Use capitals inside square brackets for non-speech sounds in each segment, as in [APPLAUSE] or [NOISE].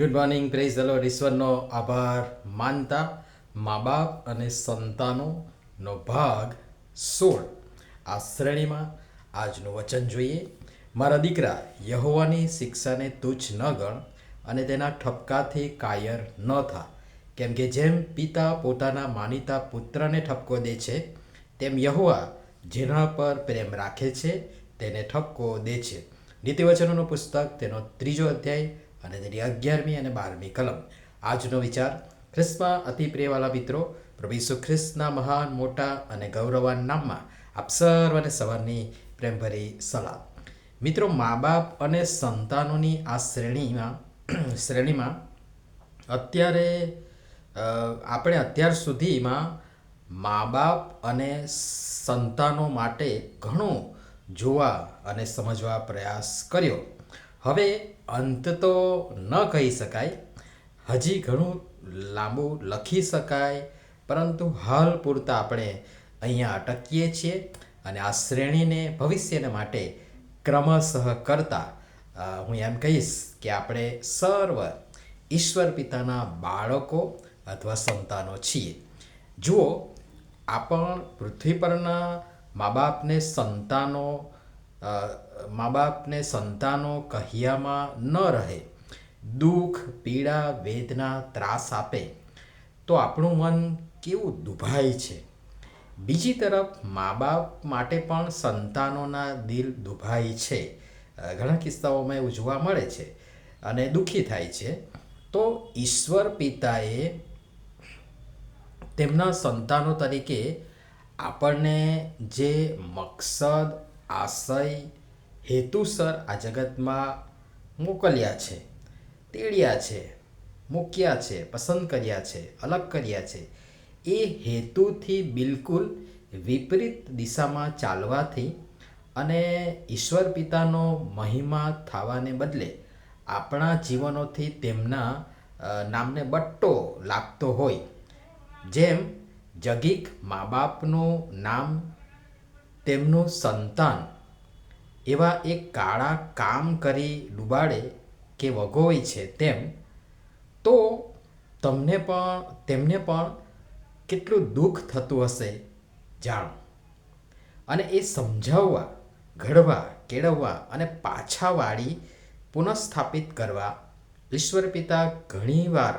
Good morning praise the lord ઈશ્વરનો આભાર. માનતા, મા બાપ અને સંતાનોનો ભાગ સોળ. આ શ્રેણીમાં આજનું વચન જોઈએ. મારા દીકરા, યહોવાની શિક્ષાને તુચ્છ ન ગણ અને તેના ઠપકાથી કાયર ન થા. કેમ કે જેમ પિતા પોતાના માનીતા પુત્રને ઠપકો દે છે, તેમ યહોવા જેના પર પ્રેમ રાખે છે, તેને ઠપકો દે છે. નીતિવચનોનું પુસ્તક, તેનો ત્રીજો અધ્યાય અને તેની અગિયારમી અને બારમી કલમ. આજનો વિચાર, ખ્રિસ્તમાં અતિ પ્રિયવાલા મિત્રો, પ્રભુ ઈસુ ખ્રિસ્તના મહાન, મોટા અને ગૌરવાન નામમાં આપ સર્વને સવારની પ્રેમભરી સલાહ મિત્રો મા બાપ અને સંતાનોની આ શ્રેણીમાં [CLEARS THROAT] શ્રેણીમાં અત્યારે આપણે અત્યાર સુધીમાં મા બાપ અને સંતાનો માટે ઘણું જોવા અને સમજવા પ્રયાસ કર્યો. હવે અંત તો ન કહી શકાય. હજી ઘણું લાંબુ લખી શકાય. પરંતુ હાલ પૂરતા આપણે અહીંયા અટકીએ છીએ અને આ શ્રેણીને ભવિષ્યને માટે ક્રમશઃ કરતા હું એમ કહીશ કે આપણે સર્વ ઈશ્વર પિતાના બાળકો અથવા સંતાનો છીએ. જુઓ, આપણ પૃથ્વી પરના મા બાપને સંતાનો મા બાપને સંતાનો કહ્યામાં ન રહે, દુઃખ, પીડા, વેદના ત્રાસ આપે, તો આપણું મન કેવું દુભાય છે? બીજી તરફ મા બાપ માટે પણ સંતાનોના દિલ દુભાય છે. ઘણા કિસ્સાઓમાં એવું જોવા મળે છે અને દુઃખી થાય છે. તો ઈશ્વર પિતાએ તેમના સંતાનો તરીકે આપણને જે મકસદ, આશય હેતુસર આ જગતમાં મોકલ્યા છે. તેડ્યા છે, મૂક્યા છે, પસંદ કર્યા છે, અલગ કર્યા છે. એ હેતુથી બિલકુલ વિપરીત દિશામાં ચાલવાથી અને ઈશ્વર પિતાનો મહિમા થવાને બદલે આપણા જીવનોથી તેમના નામને બટ્ટો લાગતો હોય. જેમ જગીક મા બાપનું નામ તેમનું સંતાન એવા એક કાળા કામ કરી ડૂબાડે કે વગોય છે તેમ, તો તમને પણ, તેમને પણ કેટલું દુઃખ થતું હશે જાણો. અને એ સમજાવવા, ઘડવા, કેળવવા અને પાછા વાળી પુનઃસ્થાપિત કરવા ઈશ્વર પિતા ઘણીવાર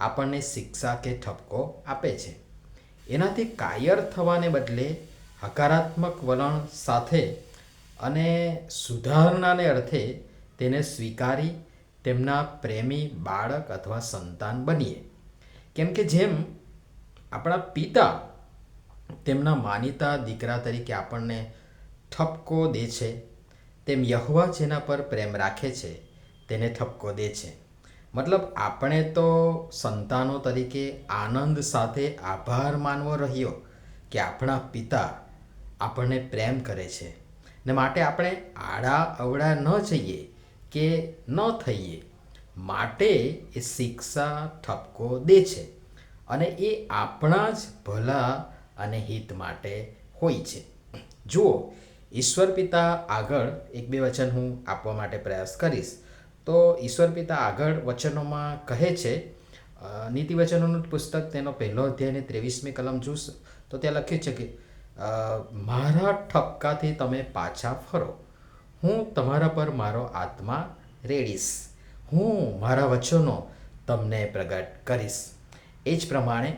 આપણને શિક્ષા કે ઠપકો આપે છે. એનાથી કાયર થવાને બદલે હકારાત્મક વલણ સાથે અને સુધારણાને અર્થે તેને સ્વીકારી તેમના પ્રેમી બાળક અથવા સંતાન બનીએ. કેમ કે જેમ આપણા પિતા તેમના માનીતા દીકરા તરીકે આપણને ઠપકો દે છે, તેમ યહવા જેના પર પ્રેમ રાખે છે, તેને ઠપકો દે છે. મતલબ આપણે તો સંતાનો તરીકે આનંદ સાથે આભાર માનવો રહ્યો કે આપણા પિતા આપણને પ્રેમ કરે છે. ને માટે આપણે આડા અવળા ન જઈએ કે ન થઈએ. માટે એ શિક્ષા ઠપકો દે છે અને એ આપણા જ ભલા અને હિત માટે હોય છે. જુઓ, ઈશ્વર પિતા આગળ એક બે વચન હું આપવા માટે પ્રયાસ કરીશ. તો ઈશ્વર પિતા આગળ વચનોમાં કહે છે નીતિ વચનોનું પુસ્તક તેનો પહેલો અધ્યાય ત્રેવીસમી કલમ જોશ. તો ત્યાં લખ્યું છે કે મારા ઠપકાથી તમે પાછા ફરો. હું તમારા પર મારો આત્મા રેડીશ. હું મારા વચનો તમને પ્રગટ કરીશ. એ જ પ્રમાણે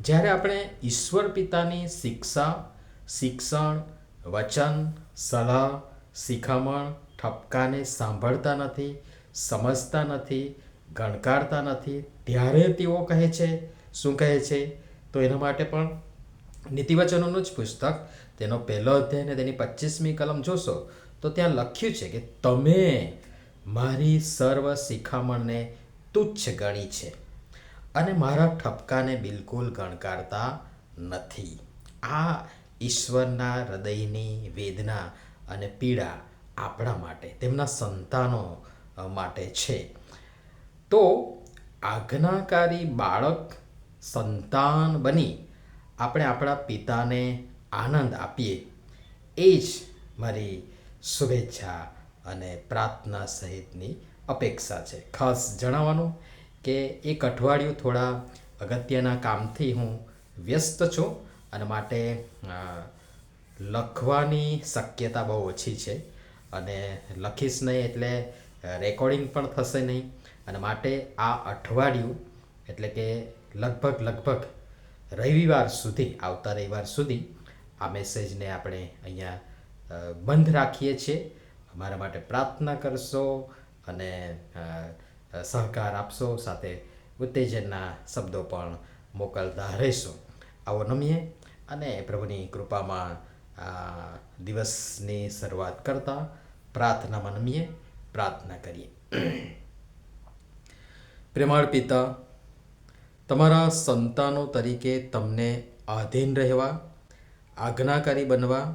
જ્યારે આપણે ઈશ્વર પિતાની શિક્ષા, શિક્ષણ, વચન, સલાહ, શિખામણ, ઠપકાને સાંભળતા નથી, સમજતા નથી, ગણકારતા નથી, ત્યારે તેઓ કહે છે, શું કહે છે? તો એના માટે પણ નીતિવચનોનું જ પુસ્તક. તેનો પહેલો અધ્યાય અને તેની પચીસમી કલમ જોશો, તો ત્યાં લખ્યું છે કે તમે મારી સર્વ શિખામણને તુચ્છ ગણી છે અને મારા ઠપકાને બિલકુલ ગણકારતા નથી. આ ઈશ્વરના હૃદયની વેદના અને પીડા આપણા માટે, તેમના સંતાનો માટે છે. તો આજ્ઞાકારી બાળક સંતાન બની આપણે આપણા પિતાને આનંદ આપીએ. એ જ મારી શુભેચ્છા અને પ્રાર્થના સહિતની અપેક્ષા છે. ખાસ જણાવવાનું કે એક અઠવાડિયું થોડા અગત્યના કામથી હું વ્યસ્ત છું અને માટે લખવાની શક્યતા બહુ ઓછી છે અને લખીશ નહીં એટલે રેકોર્ડિંગ પણ થશે નહીં. અને માટે આ અઠવાડિયું એટલે કે લગભગ લગભગ રવિવાર સુધી, આવતા રવિવાર સુધી આ મેસેજને આપણે અહીંયા બંધ રાખીએ છીએ. અમારા માટે પ્રાર્થના કરશો અને સહકાર આપશો, સાથે ઉત્તેજનના શબ્દો પણ મોકલતા રહેશો. આવો નમીએ અને પ્રભુની કૃપામાં દિવસની શરૂઆત કરતા પ્રાર્થનામાં નમીએ, પ્રાર્થના કરીએ. પ્રેમાળ પિતા તમારા સંતાનો તરીકે તમને આધીન રહેવા, આજ્ઞાકારી બનવા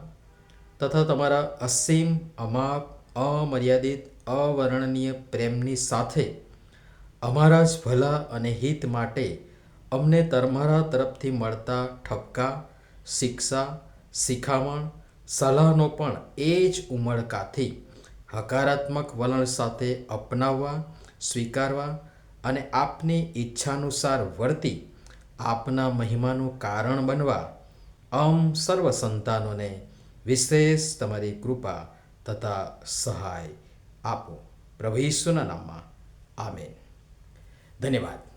તથા તમારા અસીમ, અમાપ, અમર્યાદિત, અવર્ણનીય પ્રેમની સાથે અમારા જ ભલા અને હિત માટે અમને તમારા તરફથી મળતા ઠપકા, શિક્ષા, શિખામણ, સલાહનો પણ એ જ ઉમળકાથી હકારાત્મક વલણ સાથે અપનાવવા, સ્વીકારવા અને આપની ઈચ્છાનુસાર વર્તી આપના મહિમાનું કારણ બનવા અમ સર્વ સંતાનોને વિશેષ તમારી કૃપા તથા સહાય આપો. પ્રભુ ઈસુના નામમાં. આમેન. ધન્યવાદ.